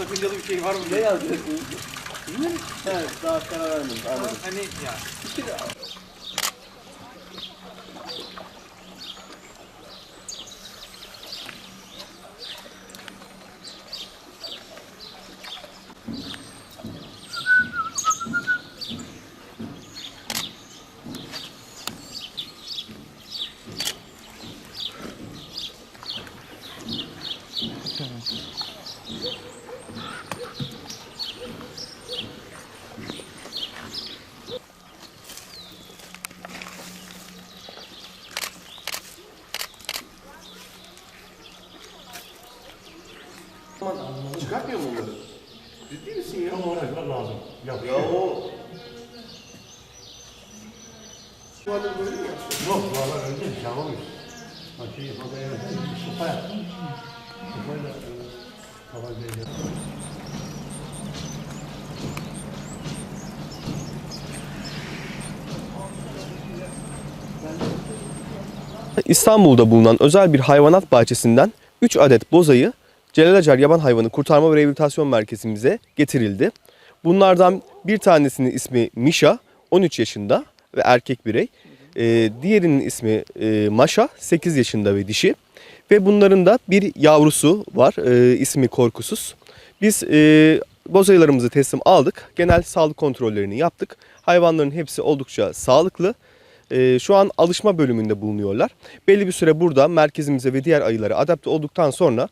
sakıncalı bir şey var mı? Ne yazacaksınız? Evet, daha karar vermedim. Anladım. Hani ya. Çıkartmıyor mu bunları? Ciddi misin ya? Ama uğraşmak lazım. Yok. Ya o... Şu anda böyle mi? Yok valla önce bir şey olmuş. Bak şey bir sopa yaptım. Sopayla e, tabancayla. İstanbul'da bulunan özel bir hayvanat bahçesinden 3 adet bozayı Celal Acar Yaban Hayvanı Kurtarma ve Rehabilitasyon Merkezimize getirildi. Bunlardan bir tanesinin ismi Mişa, 13 yaşında ve erkek birey. Ee, diğerinin ismi e, Maşa, 8 yaşında ve dişi. Ve bunların da bir yavrusu var, e, ismi Korkusuz. Biz e, bozayılarımızı teslim aldık. Genel sağlık kontrollerini yaptık. Hayvanların hepsi oldukça sağlıklı. Ee, şu an alışma bölümünde bulunuyorlar. Belli bir süre burada merkezimize ve diğer ayılara adapte olduktan sonra e,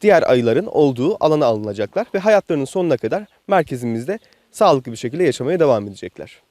diğer ayıların olduğu alana alınacaklar ve hayatlarının sonuna kadar merkezimizde sağlıklı bir şekilde yaşamaya devam edecekler.